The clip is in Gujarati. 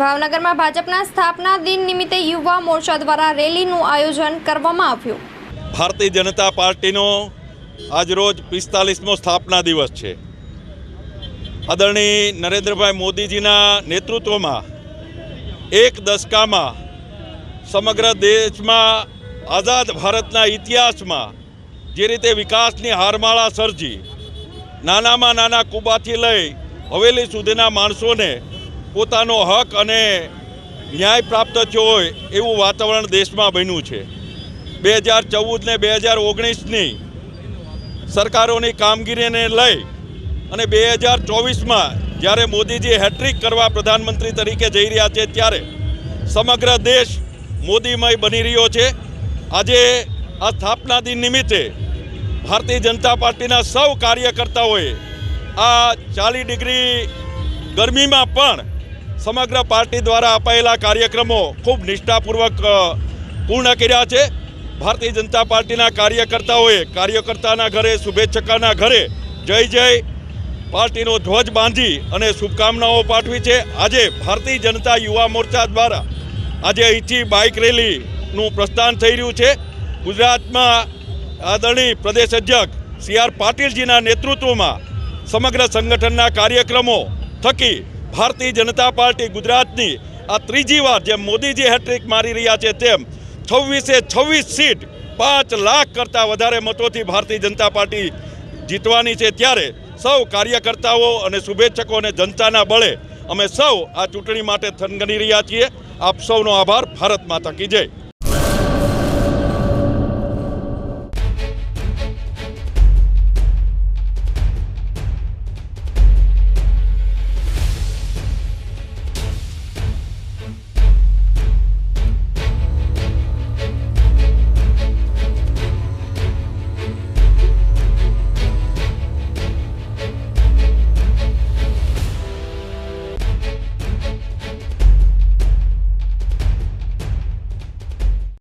ભાવનગરમાં ભાજપના સ્થાપના દિન નિમિત્તે યુવા મોરચા દ્વારા રેલીનું આયોજન કરવામાં આવ્યું. ભારતીય જનતા પાર્ટીનો આજરોજ પિસ્તાલીસમો સ્થાપના દિવસ છે. આદરણીય નરેન્દ્રભાઈ મોદીજીના નેતૃત્વમાં એક દશકામાં સમગ્ર દેશમાં આઝાદ ભારતના ઇતિહાસમાં જે રીતે વિકાસની હારમાળા સર્જી, નાનામાં નાના કુબાથી લઈ હવેલી સુધીના માણસોને પોતાનો હક અને ન્યાય પ્રાપ્ત થયો હોય એવું વાતાવરણ દેશમાં બન્યું છે. બે હજાર ચૌદ ને બે હજાર ઓગણીસની સરકારોની કામગીરીને લઈ અને બે હજાર ચોવીસમાં જ્યારે મોદીજી હેટ્રિક કરવા પ્રધાનમંત્રી તરીકે જઈ રહ્યા છે ત્યારે સમગ્ર દેશ મોદીમય બની રહ્યો છે. આજે આ સ્થાપના દિન નિમિત્તે ભારતીય જનતા પાર્ટીના સૌ કાર્યકર્તાઓએ આ ચાલીસ ડિગ્રી ગરમીમાં પણ સમગ્ર પાર્ટી દ્વારા અપાયેલા કાર્યક્રમો ખૂબ નિષ્ઠાપૂર્વક પૂર્ણ કર્યા છે. ભારતીય જનતા પાર્ટીના કાર્યકર્તાઓએ, કાર્યકર્તાના ઘરે શુભેચ્છકાના ઘરે જય જય પાર્ટીનો ધ્વજ બાંધી અને શુભકામનાઓ પાઠવી છે. આજે ભારતીય જનતા યુવા મોરચા દ્વારા આજે અહીંથી બાઇક રેલીનું પ્રસ્થાન થઈ રહ્યું છે. ગુજરાતમાં આદરણીય પ્રદેશ અધ્યક્ષ સી આર પાટીલજીના નેતૃત્વમાં સમગ્ર સંગઠનના કાર્યક્રમો થકી ભારતીય જનતા પાર્ટી ગુજરાતની આ ત્રીજી વાર જેમ મોદીજી હેટ્રિક મારી રહ્યા છે તેમ છવ્વીસે છવ્વીસ સીટ પાંચ લાખ કરતાં વધારે મતોથી ભારતીય જનતા પાર્ટી જીતવાની છે. ત્યારે સૌ કાર્યકર્તાઓ અને શુભેચ્છકો અને જનતાના બળે અમે સૌ આ ચૂંટણી માટે થનગની રહ્યા છીએ. આપ સૌનો આભાર. ભારત માતા કી જય.